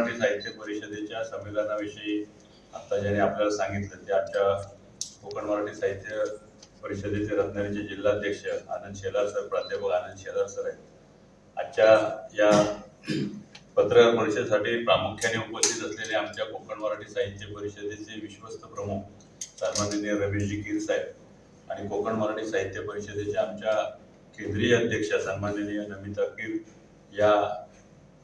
मराठी साहित्य परिषदेच्या संमेलनाविषयी आता ज्याने आपल्याला सांगितलं ते आजच्या कोकण मराठी साहित्य परिषदेचे रत्नागिरीचे जिल्हाध्यक्ष आनंद शेलार सर प्राध्यापक आनंद शेलार सर आहेत. आजच्या या पत्रकार परिषदेसाठी प्रामुख्याने उपस्थित असलेले आमच्या कोकण मराठी साहित्य परिषदेचे विश्वस्त प्रमुख सन्माननीय रमेशजी कीर साहेब आणि कोकण मराठी साहित्य परिषदेचे आमच्या केंद्रीय अध्यक्ष सन्माननीय नमिता कीर या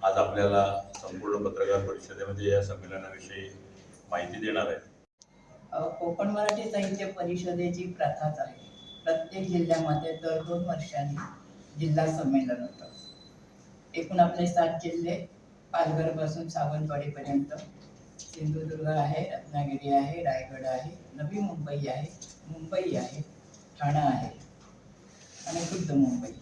आज आपल्याला संपूर्ण पत्रकार परिषदेमध्ये म्हणजे या संमेलनाविषयी माहिती देणार आहेत. कोकण मराठी साहित्य परिषदेची प्रथाच आहे प्रत्येक जिल्ह्यामध्ये दर दोन वर्षांनी जिल्हा संमेलन होतं. एकूण आपले सात जिल्हे पालघरपासून सावंतवाडीपर्यंत. सिंधुदुर्ग आहे रत्नागिरी आहे रायगड आहे नवी मुंबई आहे मुंबई आहे ठाणा आहे आणि खुद्द मुंबई.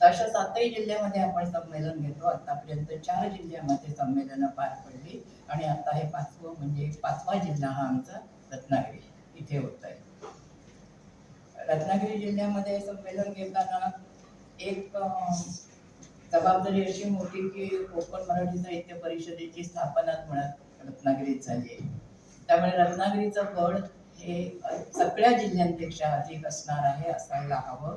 अशा सातही जिल्ह्यामध्ये आपण संमेलन घेतो. आतापर्यंत चार जिल्ह्यामध्ये संमेलनं पार पडली आणि आता हे पाचवं म्हणजे पाचवा जिल्हा हा आमचा रत्नागिरी. इथे होत आहे रत्नागिरी जिल्ह्यामध्ये संमेलन घेताना एक जबाबदारी अशी मोठी की कोकण मराठी साहित्य परिषदेची स्थापना मुळात रत्नागिरीत झाली आहे. त्यामुळे रत्नागिरीचं गड हे सगळ्या जिल्ह्यांपेक्षा अधिक असणार आहे असायला हवं.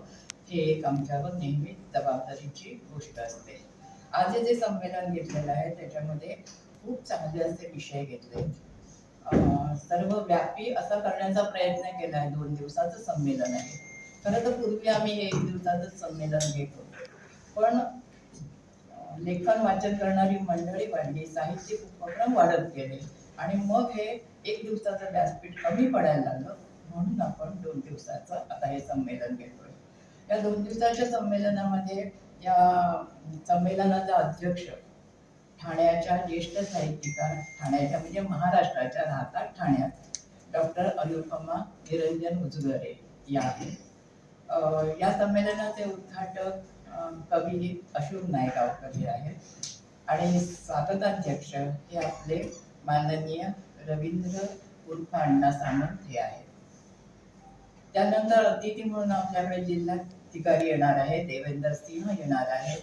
हे एक आमच्यावर नेहमी जबाबदारीची गोष्ट असते. आज जे संमेलन घेतलेलं आहे त्याच्यामध्ये खूप चांगले असे विषय घेतले. सर्व व्यापी असा करण्याचा प्रयत्न केला आहे दोन दिवसाचं संमेलन आहे. खरं तर पूर्वी आम्ही हे एक दिवसाचंच संमेलन घेत होतो. पण लेखन वाचन करणारी मंडळी वाढली साहित्यिक उपक्रम वाढत गेले आणि मग हे एक दिवसाचं व्यासपीठ कमी पडायला लागलं. म्हणून आपण दोन दिवसाचं आता हे संमेलन घेतोय. या दोन दिवसाच्या संमेलनामध्ये या संमेलनाचा अध्यक्ष ठाण्याच्या ज्येष्ठ साहित्यिका ठाण्याच्या म्हणजे महाराष्ट्राच्या राहतात ठाण्यात डॉक्टर अनुपमा निरंजन उजगरे या आहेत या संमेलनाचे उद्घाटक कवी अशोक नायगावकर हे आहेत. आणि स्वागताध्यक्ष हे आपले माननीय रवींद्र उर्फ अण्णा सामंत हे आहेत. त्यानंतर अतिथी म्हणून आपल्याकडे जिल्हाधिकारी येणार आहे देवेंद्र सिंह येणार आहे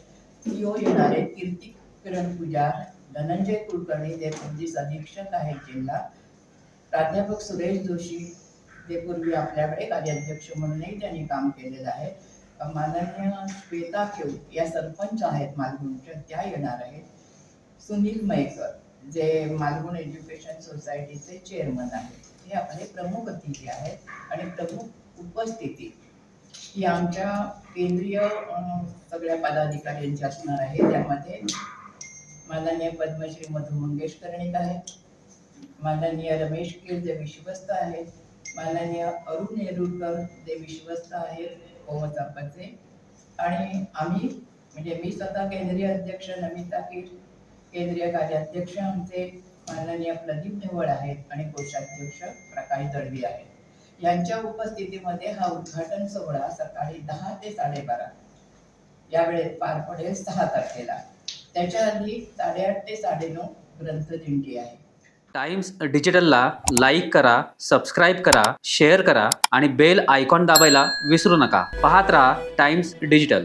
सीओ येणार आहे कीर्ती किरण पुजार धनंजय कुलकर्णी जे पोलीस अधीक्षक आहेत जिल्हा प्राध्यापक सुरेश जोशी जे पूर्वी आपल्याकडे कार्याध्यक्ष म्हणूनही त्यांनी काम केलेलं आहे. माननीय श्वेता खेऊ या सरपंच आहेत मालगुणच्या त्या येणार आहेत. सुनील मयकर जे मालगुण एज्युकेशन सोसायटीचे चेअरमन आहेत. हे आपले प्रमुख अतिथी आहेत आणि प्रमुख उपस्थिती ही आमच्या केंद्रीय सगळ्या पदाधिकाऱ्यांची असणार आहे. त्यामध्ये माननीय पद्मश्री मधु मंगेश आहेत. माननीय रमेश कीर जे विश्वस्त आहेत. माननीय अरुण येरुरकर जे विश्वस्त आहेत ओमचापाचे आणि आम्ही म्हणजे मी स्वतः केंद्रीय अध्यक्ष नमिता कीर केंद्रीय कार्याध्यक्ष आमचे माननीय प्रदीप ढवळ आहेत आणि कोषाध्यक्ष प्रकाश दळवी आहेत यांच्या उपस्थितीमध्ये हा उद्घाटन सोहळा सकाळी दहा ते साडेबारा. यावेळेस पार पडेल सहा तारखेला. त्याच्या आधी साडेआठ ते साडेनऊ ग्रंथदिंडी आहे. टाइम्स डिजिटलला लाईक करा सबस्क्राईब करा शेअर करा आणि बेल आयकॉन दाबायला विसरू नका. पाहत राहा टाइम्स डिजिटल.